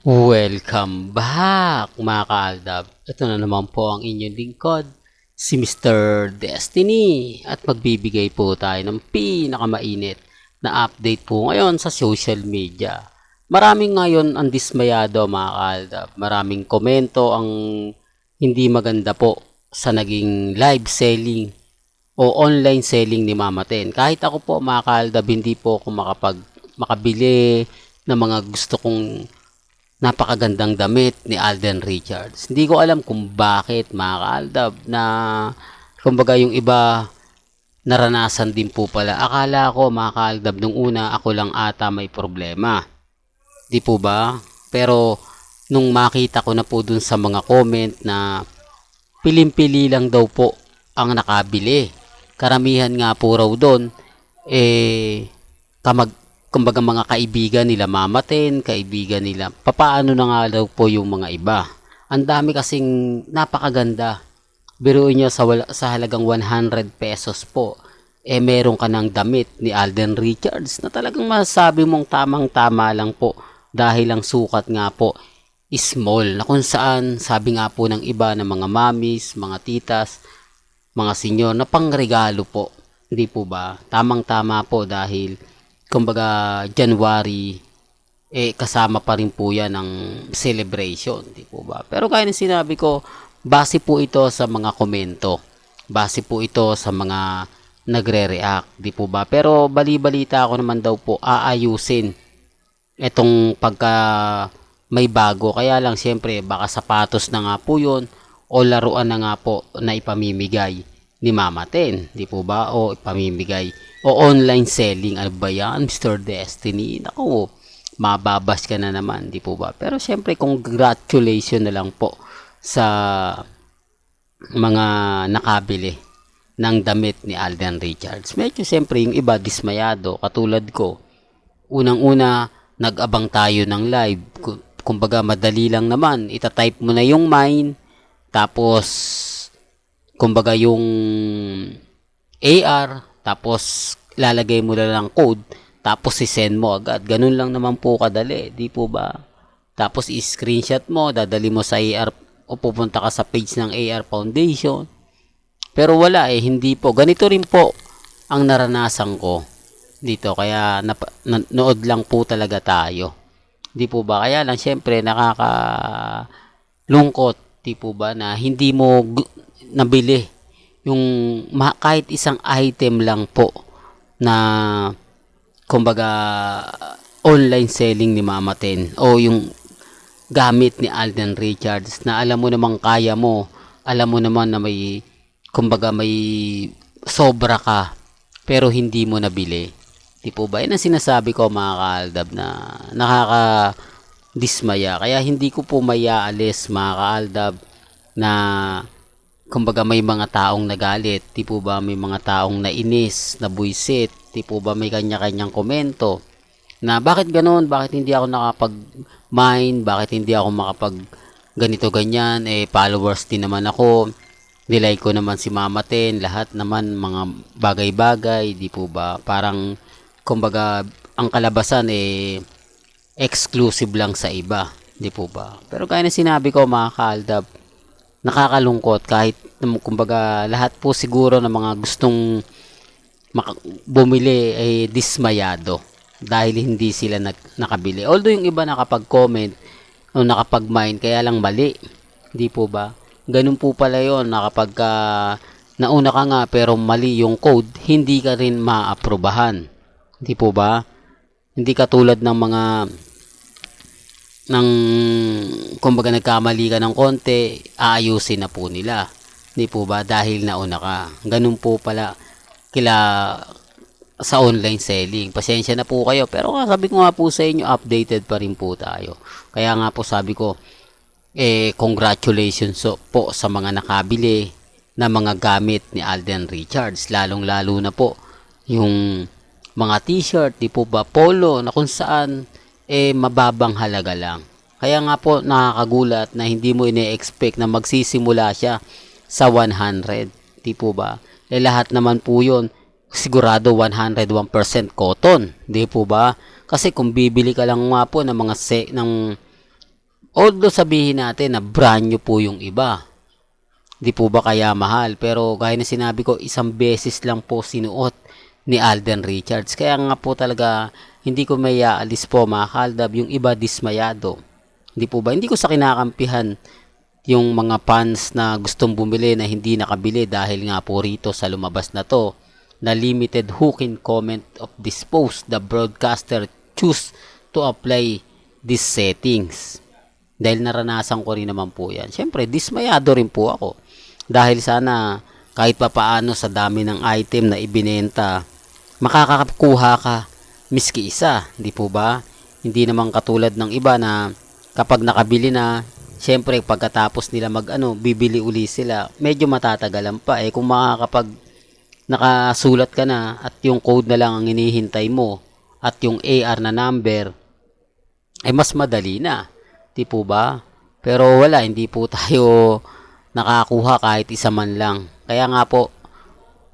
Welcome back mga kaaldab. Ito na naman po ang inyong lingkod, si Mr. Destiny. At magbibigay po tayo ng pinakamainit na update po ngayon sa social media. Maraming ngayon ang dismayado mga kaaldab. Maraming komento ang hindi maganda po sa naging live selling o online selling ni Mama Ten. Kahit ako po mga kaaldab, hindi po ako makapag makabili ng mga gusto kong napakagandang damit ni Alden Richards. Hindi ko alam kung bakit mga kaaldab na kumbaga yung iba naranasan din po pala. Akala ko mga kaaldab nung una ako lang ata may problema. Di po ba? Pero nung makita ko na po dun sa mga comment na pilim-pili lang daw po ang nakabili. Karamihan nga po raw doon eh kamag kumbaga mga kaibigan nila mamaten, kaibigan nila. Papaano na nga daw po yung mga iba. Ang dami kasing napakaganda. Biruin nyo sa, wala, sa halagang 100 pesos po. Eh meron ka ng damit ni Alden Richards na talagang masasabi mong tamang-tama lang po dahil ang sukat nga po small na kung saan sabi nga po ng iba ng mga mamis, mga titas, mga senyor na pangregalo po. Hindi po ba? Tamang-tama po dahil kumbaga January eh kasama pa rin po yan ng celebration, di po ba? Pero kaya na sinabi ko, base po ito sa mga komento. Base po ito sa mga nagre-react, di po ba? Pero bali-balita ako naman daw po aayusin itong pagka may bago. Kaya lang siyempre baka sapatos na nga po yun o laruan na nga po na ipamimigay ni Mama Ten, di po ba? O ipamimigay o online selling. Ano ba yan, Mr. Destiny? Naku, mababas ka na naman, di po ba? Pero syempre, congratulations na lang po sa mga nakabili ng damit ni Alden Richards. Medyo siyempre yung iba dismayado, katulad ko. Unang-una, nag-abang tayo ng live. Kumbaga, madali lang naman. Itatype mo na yung mine, tapos, kumbaga yung AR, tapos lalagay mo na lang code, tapos i-send mo agad. Ganun lang naman po kadali, di po ba? Tapos i-screenshot mo, dadali mo sa AR o pupunta ka sa page ng AR Foundation. Pero wala eh, hindi po. Ganito rin po ang naranasan ko dito. Kaya nap- nanood lang po talaga tayo. Di po ba? Kaya lang syempre nakakalungkot, di po ba, na hindi mo nabili yung kahit isang item lang po na kumbaga online selling ni Mama Ten o yung gamit ni Alden Richards na alam mo namang kaya mo, alam mo naman na may kumbaga may sobra ka pero hindi mo nabili. Di po ba? Yan ang sinasabi ko mga kaaldab na nakaka dismaya. Kaya hindi ko po mayaalis mga kaaldab na kumbaga may mga taong nagalit, di po ba may mga taong nainis, nabuisit, di po ba may kanya-kanyang komento. Na bakit ganoon, bakit hindi ako nakapag mine, bakit hindi ako makapag ganito ganyan, eh followers din naman ako, nilay ko naman si Mama Ten, lahat naman mga bagay-bagay, di po ba? Parang kumbaga ang kalabasan eh exclusive lang sa iba, di po ba? Pero kaya na sinabi ko mga kaaldab, nakakalungkot kahit kumbaga lahat po siguro ng mga gustong bumili ay dismayado dahil hindi sila nag- nakabili. Although yung iba nakapag-comment o nakapag-mine kaya lang mali. Hindi po ba? Ganun po pala yon na kapag ka nauna ka nga pero mali yung code, hindi ka rin maaprubahan. Hindi po ba? Hindi katulad ng mga ng kumbaga nagkamali ka ng konti, aayusin na po nila. Hindi po ba? Dahil nauna ka. Ganun po pala kila sa online selling. Pasensya na po kayo. Pero sabi ko nga po sa inyo, updated pa rin po tayo. Kaya nga po sabi ko, eh, congratulations po sa mga nakabili na mga gamit ni Alden Richards. Lalong-lalo na po yung mga t-shirt, di po ba, polo, na kung saan eh mababang halaga lang. Kaya nga po nakakagulat na hindi mo ine-expect na magsisimula siya sa 100. Di po ba? Eh lahat naman po yun, sigurado 101% cotton. Di po ba? Kasi kung bibili ka lang nga po ng mga se, ng Although sabihin natin na brand new po yung iba. Di po ba kaya mahal? Pero gaya na sinabi ko, isang beses lang po sinuot ni Alden Richards. Kaya nga po talaga, hindi ko may aalis po mga kaldab, yung iba dismayado. Hindi po ba? Hindi ko sa kinakampihan yung mga fans na gustong bumili na hindi nakabili dahil nga po rito sa lumabas na to na limited who can comment of this post. The broadcaster choose to apply these settings. Dahil naranasan ko rin naman po yan. Syempre dismayado rin po ako. Dahil sana kahit pa paano sa dami ng item na ibinenta makakakuha ka miski isa di po ba hindi naman katulad ng iba na kapag nakabili na Siyempre, pagkatapos nila mag ano, bibili uli sila, medyo matatagalan pa. Eh, kung makakapag nakasulat ka na at yung code na lang ang hinihintay mo at yung AR na number, ay mas madali na. Di po ba? Pero wala, hindi po tayo nakakuha kahit isa man lang. Kaya nga po,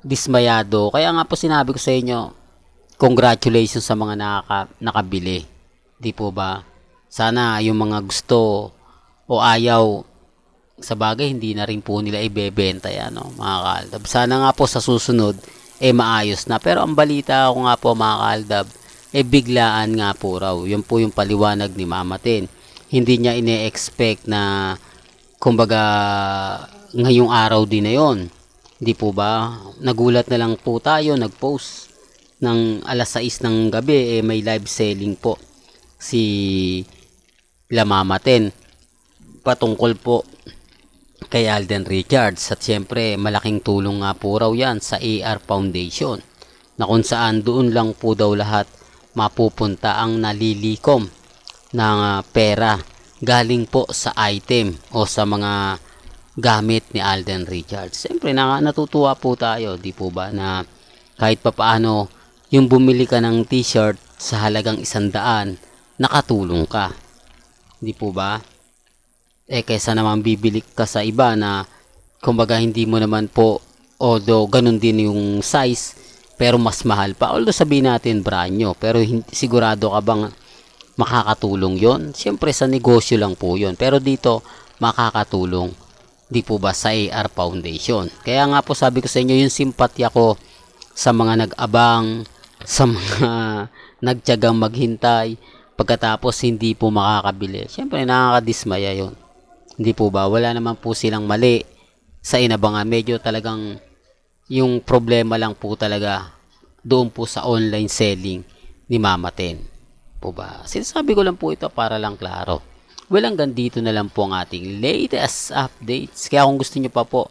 dismayado. Kaya nga po sinabi ko sa inyo, congratulations sa mga nakaka, nakabili. Di po ba? Sana yung mga gusto o ayaw sa bagay hindi na rin po nila ibebenta yan no, mga kaaldab. Sana nga po sa susunod eh maayos na. Pero ang balita ko nga po mga kaaldab eh biglaan nga po raw. Yun po yung paliwanag ni Mama Tin. Hindi niya ine-expect na kumbaga ngayong araw din na yon. Hindi po ba? Nagulat na lang po tayo, nag-post ng alas 6 ng gabi eh may live selling po si La Mama Tin patungkol po kay Alden Richards at siyempre malaking tulong nga po raw yan sa AR Foundation na kung saan doon lang po daw lahat mapupunta ang nalilikom ng ah, pera galing po sa item o sa mga gamit ni Alden Richards. Siyempre na, natutuwa po tayo, di po ba, na kahit papaano yung bumili ka ng t-shirt sa halagang isandaan, nakatulong ka. Di po ba? eh kaysa naman bibili ka sa iba na kumbaga hindi mo naman po although ganun din yung size pero mas mahal pa. Although sabihin natin brand new pero hindi, sigurado ka bang makakatulong yon siyempre sa negosyo lang po yon pero dito makakatulong. Di po ba sa AR Foundation? Kaya nga po sabi ko sa inyo yung simpatya ko sa mga nag-abang sa mga nagtyagang maghintay pagkatapos hindi po makakabili siyempre nakakadismaya yon hindi po ba? Wala naman po silang mali sa inabangan. Medyo talagang yung problema lang po talaga doon po sa online selling ni Mama Ten. Po ba? Sinasabi ko lang po ito para lang klaro. Well, hanggang dito na lang po ang ating latest updates. Kaya kung gusto nyo pa po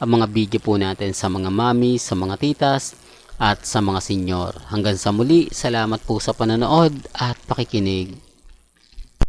ang mga video po natin sa mga mami, sa mga titas at sa mga senyor. Hanggang sa muli, salamat po sa panonood at pakikinig.